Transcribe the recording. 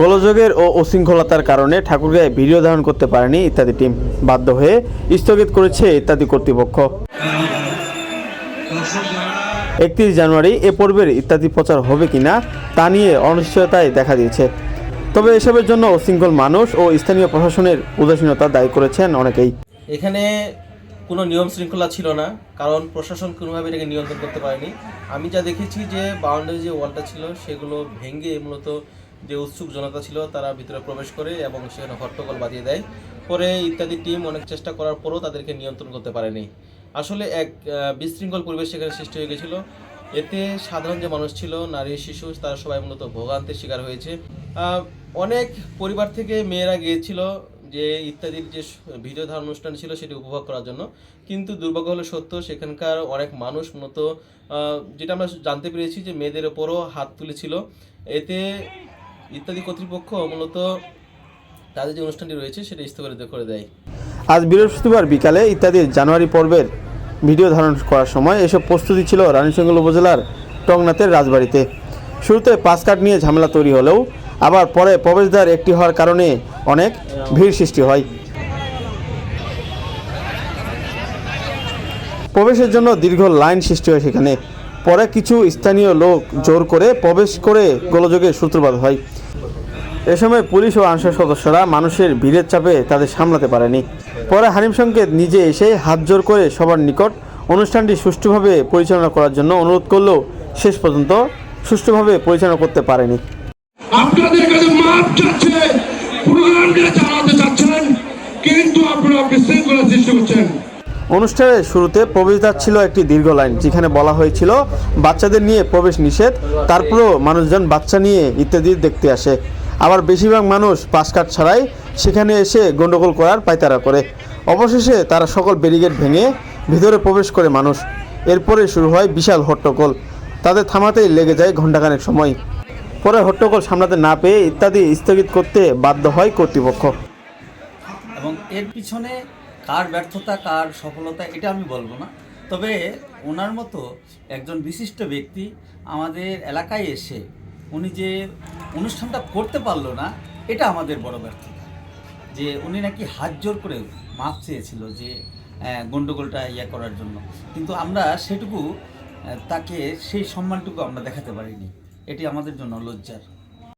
গোলযোগের ও উশৃঙ্খলতার কারণে ঠাকুরগাঁয়ে ভিডিও ধারণ করতে পারেনি ইত্যাদি টিম। বাধ্য হয়ে স্থগিত করেছে ইত্যাদি কর্তৃপক্ষ। একত্রিশ জানুয়ারি এ পর্বের ইত্যাদি প্রচার হবে কিনা তা নিয়ে অনিশ্চয়তায় দেখা দিয়েছে। তবে এসবের জন্য উশৃঙ্খল মানুষ ও স্থানীয় প্রশাসনের উদাসীনতা দায়ী করেছেন অনেকেই। এখানে কোনো নিয়ম শৃঙ্খলা ছিল না, কারণ প্রশাসন কোনোভাবে এটাকে নিয়ন্ত্রণ করতে পারেনি। আমি যা দেখেছি যে বাউন্ডারি যে ওয়ালটা ছিল, সেগুলো ভেঙে মূলত যে উৎসুক জনতা ছিল, তারা ভিতরে প্রবেশ করে এবং সেখানে হট্টগোল বাজিয়ে দেয়। পরে ইত্যাদি টিম অনেক চেষ্টা করার পরও তাদেরকে নিয়ন্ত্রণ করতে পারেনি। আসলে এক বিশৃঙ্খল পরিবেশ সেখানে সৃষ্টি হয়ে গেছিল। এতে সাধারণ যে মানুষ ছিল, নারী, শিশু, তারা সবাই মূলত ভোগান্তির শিকার হয়েছে। অনেক পরিবার থেকে মেয়েরা গিয়েছিল যে ইত্যাদির যে ভিডিও ধারণ অনুষ্ঠান ছিল, সেটি উপভোগ করার জন্য। কিন্তু দুর্ভাগ্য হলো সত্য, সেখানকার অনেক মানুষ মূলত যেটা আমরা জানতে পেরেছি যে মেয়েদের ওপরও হাত তুলেছিল। এতে ইত্যাদি কর্তৃপক্ষ মূলত তাদের যে অনুষ্ঠানটি রয়েছে সেটা স্থগিত করে দেয়। আজ বৃহস্পতিবার বিকালে ইত্যাদি জানুয়ারি পর্বের ভিডিও ধারণ করার সময় এসব প্রস্তুতি ছিল রানীশঙ্গল উপজেলার টংনাথের রাজবাড়িতে। শুরুতে পাস কার্ড নিয়ে ঝামেলা তৈরি হলেও আবার পরে প্রবেশদ্বার একটি হওয়ার কারণে অনেক ভিড় সৃষ্টি হয়। প্রবেশের জন্য দীর্ঘ লাইন সৃষ্টি হয় সেখানে। পরে কিছু স্থানীয় লোক জোর করে প্রবেশ করে গোলযোগের সূত্রপাত হয়। এ সময় পুলিশ ও আনসার সদস্যরা মানুষের ভিড়ের চাপে তাদের সামলাতে পারেনি। পরে হানিম সংকেত নিজে এসে হাত জোর করে সবার নিকট অনুষ্ঠানটি সুষ্ঠুভাবে পরিচালনা করার জন্য অনুরোধ করলেও শেষ পর্যন্ত সুষ্ঠুভাবে পরিচালনা করতে পারেনি। আপনাদের কাছে মাপ চাচ্ছে প্রোগ্রামটা চালাতে চাচ্ছেন কিন্তু আপনারা বিশৃঙ্খলা সৃষ্টি করছেন। অনুষ্ঠানের শুরুতে প্রবেশদ্বার ছিল একটি দীর্ঘ লাইন যেখানে বলা হয়েছিল বাচ্চাদের নিয়ে প্রবেশ নিষেধ তারপরেও মানুষজন বাচ্চা নিয়ে ইত্যাদি দেখতে আসে। আবার বেশিরভাগ মানুষ পাস কার্ড ছাড়াই সেখানে এসে গন্ডগোল করার পায়তারা করে। অবশেষে তারা সকল ব্যারিকেড ভেঙে ভিতরে প্রবেশ করে মানুষ। এরপরে শুরু হয় বিশাল হট্টগোল। তাদের থামাতেই লেগে যায় ঘণ্টাখানেক সময়। পরে হট্টগোল সামলাতে না পেয়ে ইত্যাদি স্থগিত করতে বাধ্য হয় কর্তৃপক্ষ। এবং এর পিছনে কার ব্যর্থতা, কার সফলতা, এটা আমি বলব না। তবে ওনার মতো একজন বিশিষ্ট ব্যক্তি আমাদের এলাকায় এসে, উনি যে অনুষ্ঠানটা করতে পারল না, এটা আমাদের বড় ব্যর্থতা। যে উনি নাকি হাত জোর করে মাপ চেয়েছিল যে গণ্ডগোলটা ইয়ে করার জন্য। কিন্তু আমরা সেটুকু তাকে সেই সম্মানটুকু আমরা দেখাতে পারিনি। এটি আমাদের জন্য লজ্জার।